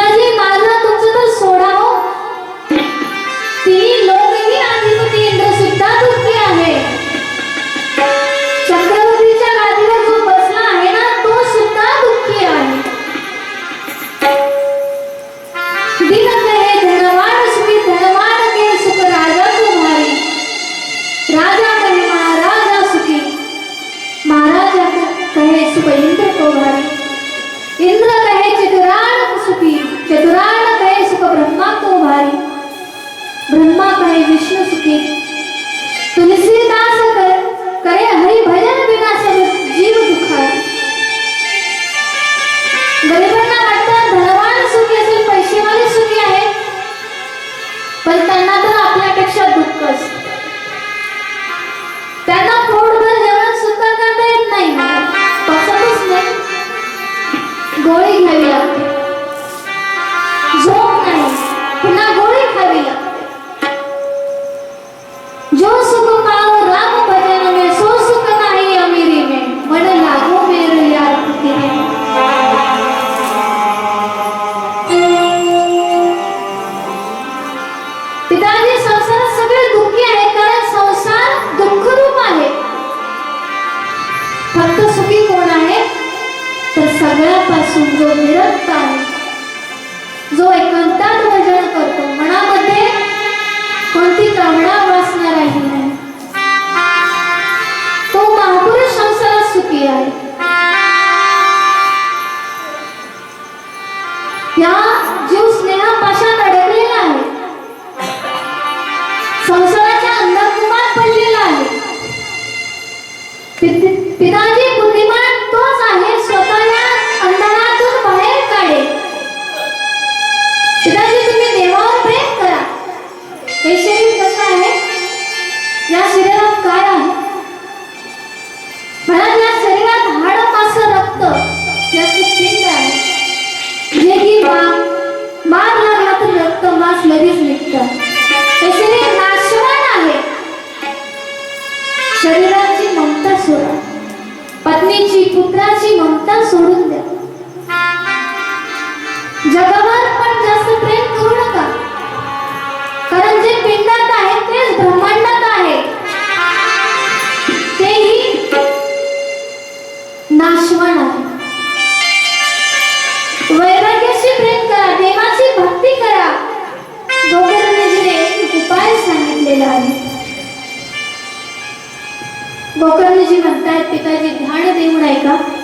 Casing. going, my love. असून जो जो एकांतात भजन करतो मनामध्ये कोणती कामना तो महापुरुष संसारात सुखी आहे. या जीव स्नेहा पाशात अडकलेला आहे. संसाराच्या अंधकुमात पडलेला आहे. पिताजी शरीराची ममता सोडा. पत्नीची पुत्राची ममता सोडून द्या. जगावर पण जास्त प्रेम करू नका. कारण जे पिंडात आहे तेच ब्रह्मांडात आहे. तेही नाशवान आहे. वैराग्याशी प्रेम करा देवाची भक्ती करा. गोकर्णजीने एक उपाय सांगितलेला आहे. गोकर्णजी म्हणतायत पिताजी ध्यान देऊन ऐका.